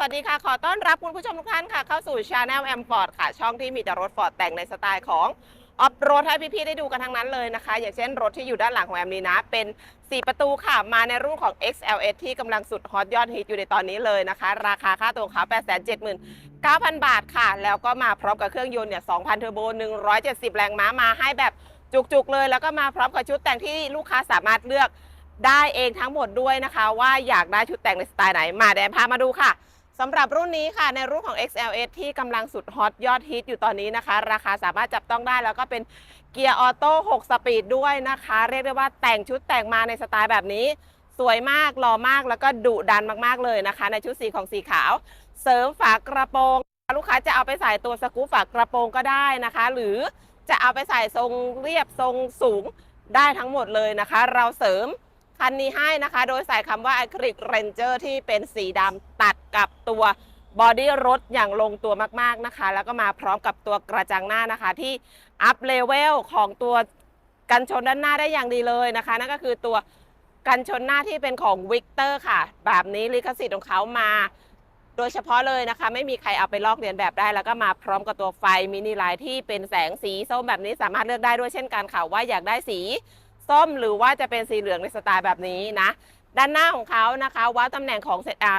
สวัสดีค่ะ ขอต้อนรับคุณผู้ชมทุกท่านค่ะ เข้าสู่ Channel M Ford ค่ะ ช่องที่มีแต่รถ Ford แต่งในสไตล์ของออฟโรดให้พี่ๆได้ดูกันทั้งนั้นเลยนะคะ อย่างเช่นรถที่อยู่ด้านหลังของแอมนี้นะ เป็น 4 ประตูค่ะ มาในรุ่นของ XLS ที่กำลังสุดฮอตยอดฮิตอยู่ในตอนนี้เลยนะคะ ราคาค่าตัวของเขา879,000 บาทค่ะ แล้วก็มาพร้อมกับเครื่องยนต์เนี่ย 2,000 เทอร์โบ 170 แรงม้ามาให้แบบจุกๆเลย แล้วก็มาพร้อมกับชุดแต่งที่ลูกค้าสามารถเลือกได้เองทั้งหมดด้วยนะคะ ว่าอยากได้ชุดแต่งในสไตล์ไหนมาแดมพามาดูค่ะ สำหรับรุ่นนี้ค่ะในรุ่นของ XLS ที่กำลังสุดฮอตยอดฮิตอยู่ตอนนี้นะคะ ราคาสามารถจับต้องได้แล้วก็เป็นเกียร์ออโต้ 6 สปีดด้วยนะคะ เรียกได้ว่าแต่งชุดแต่งมาในสไตล์แบบนี้ สวยมากหล่อมากแล้วก็ดุดันมากๆเลยนะคะ ในชุดสีของสีขาว เสริมฝากระโปรง ลูกค้าจะเอาไปใส่ตัวสกู๊ปฝากระโปรงก็ได้นะคะ หรือจะเอาไปใส่ทรงเรียบทรงสูงได้ทั้งหมดเลยนะคะ เราเสริมคันนี้ให้นะคะ โดยใส่คำว่า Acrylic Ranger ที่เป็นสีดำตัด กับตัวบอดี้รถอย่างลงตัวมากๆนะคะ แล้วก็มาพร้อมกับตัวกระจังหน้านะคะ ที่อัพเลเวลของตัวกันชนด้านหน้าได้อย่างดีเลยนะคะ นั่นก็คือตัวกันชนหน้าที่เป็นของวิกเตอร์ค่ะ แบบนี้ลิขสิทธิ์ของเขามา โดยเฉพาะเลยนะคะ ไม่มีใครเอาไปลอกเลียนแบบได้ แล้วก็มาพร้อมกับตัวไฟมินิไลท์ที่เป็นแสงสีส้มแบบนี้สามารถเลือกได้ด้วยเช่นกันค่ะว่าอยากได้สีส้มหรือว่าจะเป็นสีเหลืองในสไตล์แบบนี้นะ ด้านหน้าของเขานะคะวัดตำแหน่งของเซตอา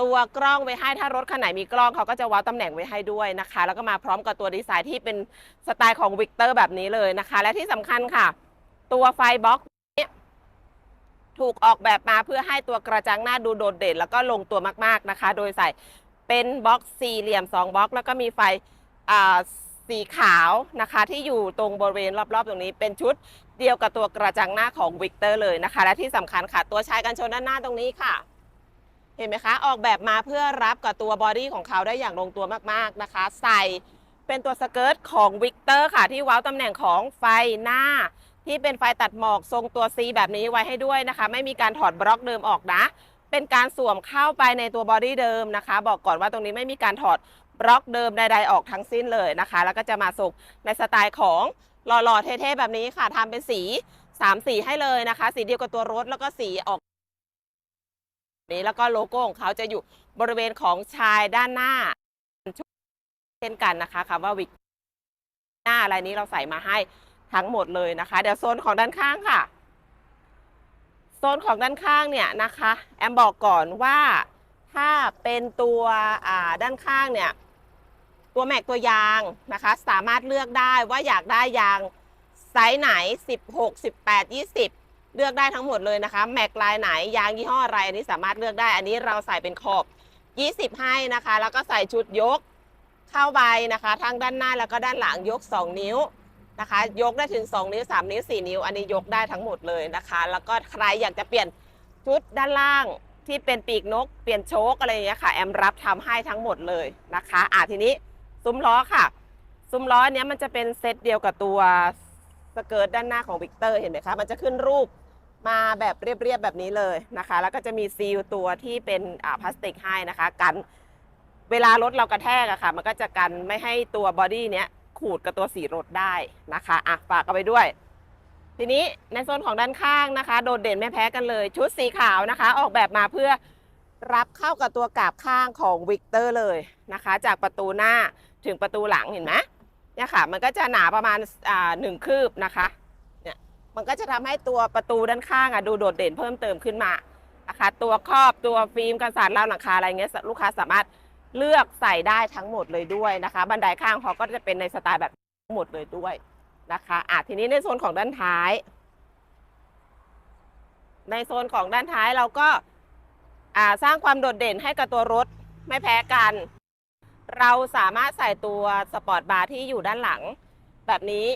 ตัวกล้องไว้ให้ถ้ารถคันไหนมีกล้องเขาก็จะวัดตำแหน่งไว้ให้ด้วยนะคะ แล้วก็มาพร้อมกับตัวดีไซน์ที่เป็นสไตล์ของวิกเตอร์แบบนี้เลยนะคะ และที่สำคัญค่ะ ตัวไฟบล็อกนี้ถูกออกแบบมาเพื่อให้ตัวกระจังหน้าดูโดดเด่น แล้วก็ลงตัวมากๆนะคะ โดยใส่เป็นบล็อกสี่เหลี่ยม2บล็อก แล้วก็มีไฟอ่าสีขาวนะคะ ที่อยู่ตรงบริเวณรอบๆ ตรงนี้เป็นชุดเดียวกับตัวกระจังหน้าของวิกเตอร์เลยนะคะ และที่สำคัญค่ะ ตัวชายกันชนด้านหน้าตรงนี้ค่ะ เห็นไหมคะ ออกแบบมาเพื่อรับกับตัวบอดี้ของเขาได้อย่างลงตัวมากๆนะคะ ใส่เป็นตัวสเกิร์ตของวิกเตอร์ค่ะ ที่เว้าตำแหน่งของไฟหน้า ที่เป็นไฟตัดหมอกทรงตัว C แบบนี้ไว้ให้ด้วยนะคะ ไม่มีการถอดบล็อกเดิมออกนะ เป็นการสวมเข้าไปในตัวบอดี้เดิมนะคะ บอกก่อนว่าตรงนี้ไม่มีการถอดบล็อกเดิมใดๆออกทั้งสิ้นเลยนะคะ แล้วก็จะมาส่งในสไตล์ของหล่อๆเท่ๆแบบนี้ค่ะทำเป็นสีสามสีให้เลยนะคะ สีเดียวกับตัวรถแล้วก็สีออก นี้แล้วก็โลโก้ของเขาจะอยู่บริเวณของชายด้านหน้า เช่นกันนะคะคำว่าวิกหน้าอะไรนี้เราใส่มาให้ทั้งหมดเลยนะคะ เดี๋ยวโซนของด้านข้างค่ะ โซนของด้านข้างเนี่ยนะคะ แอมบอกก่อนว่าถ้าเป็นตัวด้านข้างเนี่ย ตัวแม็กตัวยางนะคะ สามารถเลือกได้ว่าอยากได้ยางไซส์ไหน 16 18 20 เลือกได้ทั้งหมดเลยนะคะ แม็กลายไหนยางยี่ห้ออะไรอันนี้สามารถเลือกได้ อันนี้เราใส่เป็นขอบ 20 ให้นะคะ แล้วก็ใส่ชุดยกเข้าใบนะคะ ทั้งด้านหน้าแล้วก็ด้านหลังยก 2 นิ้วนะคะ ยกได้ถึง 2 นิ้ว 3 นิ้ว 4 นิ้ว อันนี้ยกได้ทั้งหมดเลยนะคะ แล้วก็ใครอยากจะเปลี่ยนชุดด้านล่างที่เป็นปีกนก เปลี่ยนโชคอะไรอย่างเงี้ยค่ะ แอมรับทำให้ทั้งหมดเลยนะคะอะทีนี้ซุ้มล้อค่ะซุ้มล้อเนี้ยมันจะเป็นเซตเดียวกับตัวสเกิร์ตด้านหน้าของวิกเตอร์เห็นไหมคะ มันจะขึ้นรูป มาแบบเรียบๆแบบนี้เลยนะคะ แล้วก็จะมีซีลตัวที่เป็นพลาสติกให้นะคะ กันเวลารถเรากระแทกอะค่ะ มันก็จะกันไม่ให้ตัวบอดี้เนี้ยขูดกับตัวสีรถได้นะคะอะฝากเอาไปด้วย ทีนี้ในโซนของด้านข้างนะคะ โดดเด่นไม่แพ้กันเลย ชุดสีขาวนะคะ ออกแบบมาเพื่อรับเข้ากับตัวกาบข้างของวิกเตอร์เลยนะคะ จากประตูหน้าถึงประตูหลังเห็นไหมเนี่ยค่ะ มันก็จะหนาประมาณอ่าหนึ่งคืบนะคะ มันก็จะทำให้ตัวประตูด้านข้างอะดูโดดเด่นเพิ่มเติมขึ้นมานะคะตัวครอบตัวฟิล์มกันสาดราวหลังคาอะไรเงี้ยลูกค้าสามารถเลือกใส่ได้ทั้งหมดเลยด้วยนะคะ บันไดข้างเขาก็จะเป็นในสไตล์แบบทั้งหมดเลยด้วยนะคะอะทีนี้ในโซนของด้านท้าย ในโซนของด้านท้ายเราก็อ่าสร้างความโดดเด่นให้กับตัวรถไม่แพ้กัน เราสามารถใส่ตัวสปอร์ตบาร์ที่อยู่ด้านหลังแบบนี้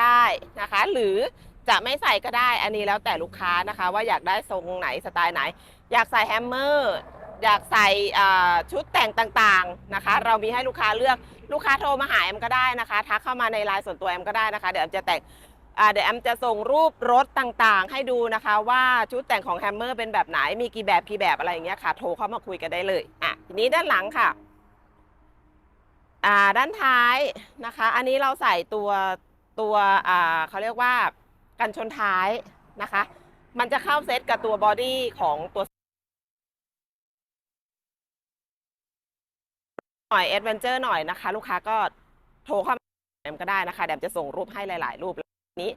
ได้นะคะ หรือ จะไม่ใส่ก็ได้อันนี้แล้วแต่ลูกค้านะคะ ว่าอยากได้ทรงไหนสไตล์ไหน อยากใส่แฮมเมอร์อยากใส่ชุดแต่งต่างๆนะคะ เรามีให้ลูกค้าเลือกลูกค้าโทรมาหาแอมก็ได้นะคะทักเข้ามาในไลน์ส่วนตัวแอมก็ได้นะคะเดี๋ยวแอมจะแต่งเดี๋ยวแอมจะส่งรูปรถต่างๆ ให้ดูนะคะ ว่าชุดแต่งของแฮมเมอร์เป็นแบบไหนมีกี่แบบกี่แบบอะไรอย่างเงี้ยค่ะ โทรเข้ามาคุยกันได้เลยอะทีนี้ด้านหลังค่ะอ่าด้านท้ายนะคะ อันนี้เราใส่ตัวตัวอ่าเขาเรียกว่า กันชนท้ายนะคะ มันจะเข้าเซตกับตัวบอดี้ของตัวหน่อยแอดเวนเจอร์หน่อยนะคะ ลูกค้าก็โทรเข้ามาแดมก็ได้นะคะ แดมจะส่งรูปให้หลาย ๆ รูปแล้วนี้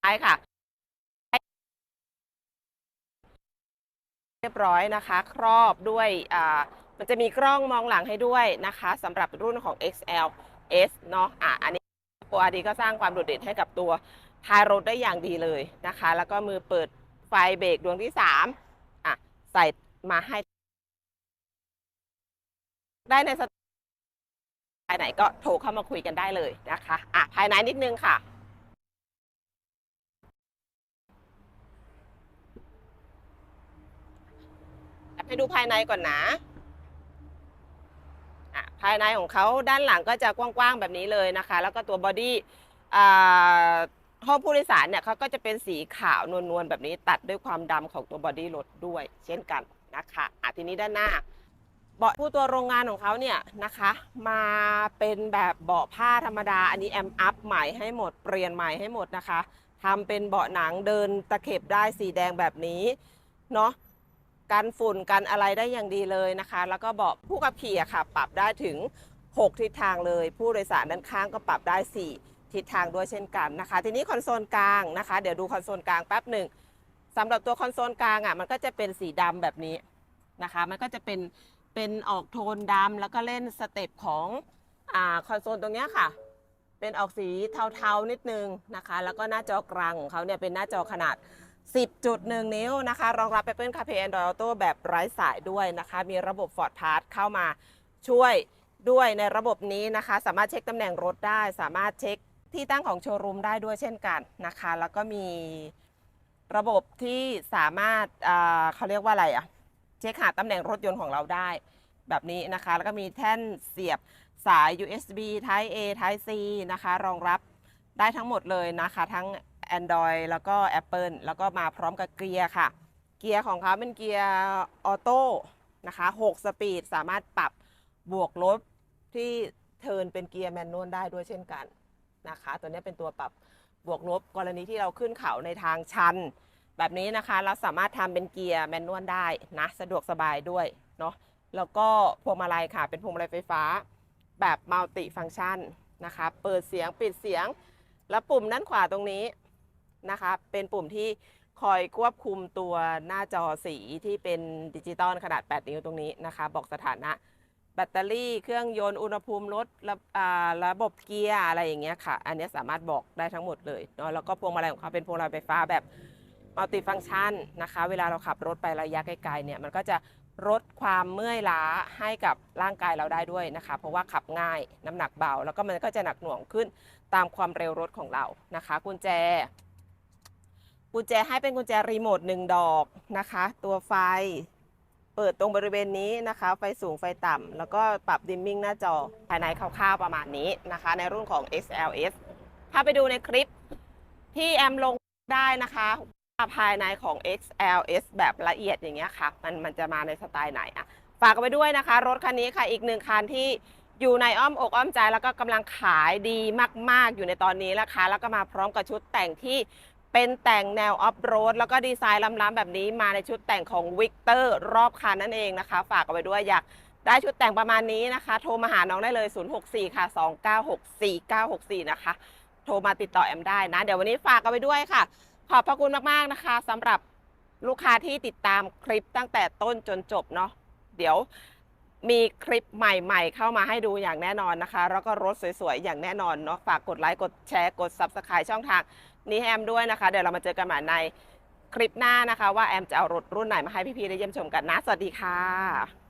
ใช่ค่ะ เรียบร้อยนะคะ ครอบด้วยอ่ามันจะมีกล้องมองหลังให้ด้วยนะคะสำหรับรุ่นของ XL S เนาะอะอันนี้ตัวดีก็สร้างความโดดเด่นให้กับตัว ท้ายรถได้อย่างดีเลยนะคะ แล้วก็มือเปิดไฟเบรกดวงที่3อะใส่มาให้ ได้ในสไตล์ไหนก็โทรเข้ามาคุยกันได้เลยนะคะอะภายในนิดนึงค่ะให้ดูภายในก่อนนะอะภายในของเขาด้านหลังก็จะกว้างๆแบบนี้เลยนะคะ แล้วก็ตัวบอดี้อ่า ห้องผู้โดยสารเนี่ยเขาก็จะเป็นสีขาวนวลๆแบบนี้ตัดด้วยความดำของตัวบอดี้รถด้วย เช่นกันนะคะอะทีนี้ด้านหน้า เบาะผู้ตัวโรงงานของเขาเนี่ยนะคะ มาเป็นแบบเบาะผ้าธรรมดา อันนี้แอมอัพใหม่ให้หมดเปลี่ยนใหม่ให้หมดนะคะทำเป็นเบาะหนังเดินตะเข็บได้สีแดงแบบนี้เนาะกันฝุ่นกันอะไรได้อย่างดีเลยนะคะ แล้วก็เบาะผู้ขับขี่อะค่ะ ปรับได้ถึง 6 ทิศทางเลย ผู้โดยสารด้านข้างก็ปรับได้ 4 ทิศทางด้วยเช่นกันนะคะ ทีนี้คอนโซลกลางนะคะ เดี๋ยวดูคอนโซลกลางแป๊บหนึ่งสำหรับตัวคอนโซลกลางอะมันก็จะเป็นสีดำแบบนี้นะคะ มันก็จะเป็นเป็นออกโทนดำแล้วก็เล่นสเต็ปของอ่าคอนโซลตรงเนี้ยค่ะ เป็นออกสีเทาๆนิดนึงนะคะ แล้วก็หน้าจอกลางของเขาเนี่ยเป็นหน้าจอขนาด 10.1 นิ้วนะคะ รองรับ Apple CarPlay Android Auto แบบไร้สายด้วยนะคะ มีระบบ Ford Pass เข้ามาช่วยด้วยในระบบนี้นะคะ สามารถเช็คตำแหน่งรถได้ สามารถเช็ค ที่ตั้งของโชว์รูมได้ด้วยเช่นกันนะคะ แล้วก็มีระบบที่สามารถอ่าเขาเรียกว่าอะไรอะเช็คหาตำแหน่งรถยนต์ของเราได้แบบนี้นะคะ แล้วก็มีแท่นเสียบสาย USB Type A Type C นะคะ รองรับได้ทั้งหมดเลยนะคะ ทั้ง Android แล้วก็ Apple แล้วก็มาพร้อมกับเกียร์ค่ะ เกียร์ของเขาเป็นเกียร์ออโต้นะคะ6สปีดสามารถปรับบวกลบที่เทินเป็นเกียร์แมนนวลได้ด้วยเช่นกัน นะคะ ตัวนี้เป็นตัวปรับบวกลบกรณีที่เราขึ้นเขาในทางชัน แบบนี้นะคะเราสามารถทำเป็นเกียร์แมนนวลได้นะสะดวกสบายด้วยเนาะแล้วก็พวงมาลัยค่ะ เป็นพวงมาลัยไฟฟ้า แบบมัลติฟัง c t ชันนะคะ เปิดเสียงปิดเสียง แล้วปุ่มด้านขวาตรงนี้นะคะ เป็นปุ่มที่คอยควบคุมตัวหน้าจอสีที่เป็นดิจิตอลขนาด 8 นิ้วตรงนี้นะคะ บอกสถานะ แบตเตอรี่เครื่องยนต์อุณหภูมิรถระระบบเกียร์อะไรอย่างเงี้ยค่ะ อันนี้สามารถบอกได้ทั้งหมดเลยเนาะแล้วก็พวงมาลัยของเขาเป็นพวงมาลัยไฟฟ้าแบบมัลติฟังชันนะคะ เวลาเราขับรถไประยะไกลๆเนี่ยมันก็จะลดความเมื่อยล้าให้กับร่างกายเราได้ด้วยนะคะ เพราะว่าขับง่ายน้ำหนักเบา แล้วก็มันก็จะหนักหน่วงขึ้นตามความเร็วรถของเรานะคะ กุญแจ กุญแจให้เป็นกุญแจรีโมทหนึ่งดอกนะคะ ตัวไฟ เปิดตรงบริเวณนี้นะคะ ไฟสูงไฟต่ำ แล้วก็ปรับดิมมิ่งหน้าจอภายในคร่าวๆประมาณนี้นะคะ ในรุ่นของ XLS ถ้าไปดูในคลิปที่แอมลงได้นะคะภายในของ XLS แบบละเอียดอย่างเงี้ยค่ะ มันมันจะมาในสไตล์ไหนอะฝากกันไปด้วยนะคะ รถคันนี้ค่ะ อีกหนึ่งคันที่อยู่ในอ้อมอกอ้อมใจแล้วก็กำลังขายดีมาก ๆ อยู่ในตอนนี้นะคะ แล้วก็มาพร้อมกับชุดแต่งที่ เป็นแต่งแนวออฟโรดแล้วก็ดีไซน์ล้ำๆแบบนี้มาในชุดแต่งของวิกเตอร์รอบคันนั่นเองนะคะ ฝากกันไปด้วยอยากได้ชุดแต่งประมาณนี้นะคะ โทรมาหาน้องได้เลย 064 ค่ะ 2964964 นะคะ โทรมาติดต่อแอมได้นะ เดี๋ยววันนี้ฝากกันไปด้วยค่ะ ขอบพระคุณมากๆนะคะสำหรับลูกค้าที่ติดตามคลิปตั้งแต่ต้นจนจบเนาะเดี๋ยวมีคลิปใหม่ๆ เข้ามาให้ดูอย่างแน่นอนนะคะ แล้วก็รถสวยๆ อย่างแน่นอนเนาะฝากกดไลค์กดแชร์กด Subscribe ช่องทาง นี่แอมด้วยนะคะ เดี๋ยวเรามาเจอกันใหม่ในคลิปหน้านะคะ ว่าแอมจะเอารถรุ่นไหนมาให้พี่ๆได้เยี่ยมชมกันนะ สวัสดีค่ะ